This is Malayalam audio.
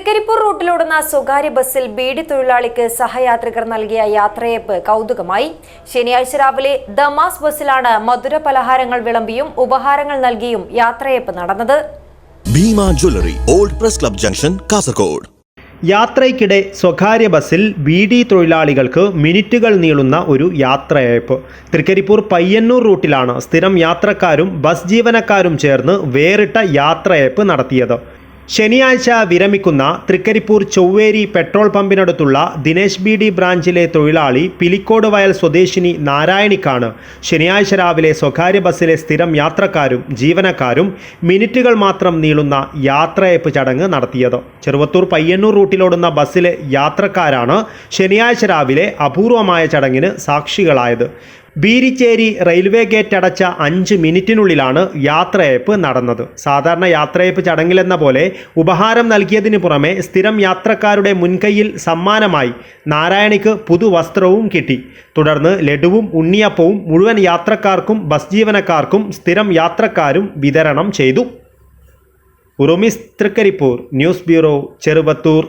തൃക്കരിപ്പൂർ റൂട്ടിലോടുന്ന സ്വകാര്യ ബസ്സിൽ ബീഡി തൊഴിലാളിക്ക് സഹയാത്രികർ നൽകിയ യാത്രയപ്പ് കൗതുകമായി. ശനിയാഴ്ച രാവിലെ ദമാസ് ബസ്സിലാണ് മധുര പലഹാരങ്ങൾ വിളമ്പിയും ഉപഹാരങ്ങൾ നൽകിയും യാത്രയപ്പ് നടന്നത്. Bhima jewellery old press club junction Kasaragod. യാത്രയ്ക്കിടെ സ്വകാര്യ ബസ്സിൽ ബി ഡി തൊഴിലാളികൾക്ക് മിനിറ്റുകൾ നീളുന്ന ഒരു യാത്രയയപ്പ്. തൃക്കരിപ്പൂർ പയ്യന്നൂർ റൂട്ടിലാണ് സ്ഥിരം യാത്രക്കാരും ബസ് ജീവനക്കാരും ചേർന്ന് വേറിട്ട യാത്രയയപ്പ് നടത്തിയത്. ശനിയാഴ്ച വിരമിക്കുന്ന തൃക്കരിപ്പൂർ ചൊവ്വേരി പെട്രോൾ പമ്പിനടുത്തുള്ള ദിനേശ് ബി ഡി ബ്രാഞ്ചിലെ തൊഴിലാളി പിലിക്കോട് വയൽ സ്വദേശിനി നാരായണിക്കാണ് ശനിയാഴ്ച രാവിലെ സ്വകാര്യ ബസ്സിലെ സ്ഥിരം യാത്രക്കാരും ജീവനക്കാരും മിനിറ്റുകൾ മാത്രം നീളുന്ന യാത്രയപ്പ് ചടങ്ങ് നടത്തിയത്. ചെറുവത്തൂർ പയ്യന്നൂർ റൂട്ടിലോടുന്ന ബസ്സിലെ യാത്രക്കാരാണ് ശനിയാഴ്ച രാവിലെ അപൂർവമായ ചടങ്ങിന് സാക്ഷികളായത്. ബീരിച്ചേരി റെയിൽവേ ഗേറ്റ് അടച്ച അഞ്ച് മിനിറ്റിനുള്ളിലാണ് യാത്രയയപ്പ് നടന്നത്. സാധാരണ യാത്രയയപ്പ് ചടങ്ങിലെന്ന പോലെ ഉപഹാരം നൽകിയതിന് പുറമെ സ്ഥിരം യാത്രക്കാരുടെ മുൻകൈയിൽ സമ്മാനമായി നാരായണിക്ക് പുതുവസ്ത്രവും കിട്ടി. തുടർന്ന് ലഡുവും ഉണ്ണിയപ്പവും മുഴുവൻ യാത്രക്കാർക്കും ബസ് ജീവനക്കാർക്കും സ്ഥിരം യാത്രക്കാരും വിതരണം ചെയ്തു. Urumis Trikaripur news bureau Cheruvathur.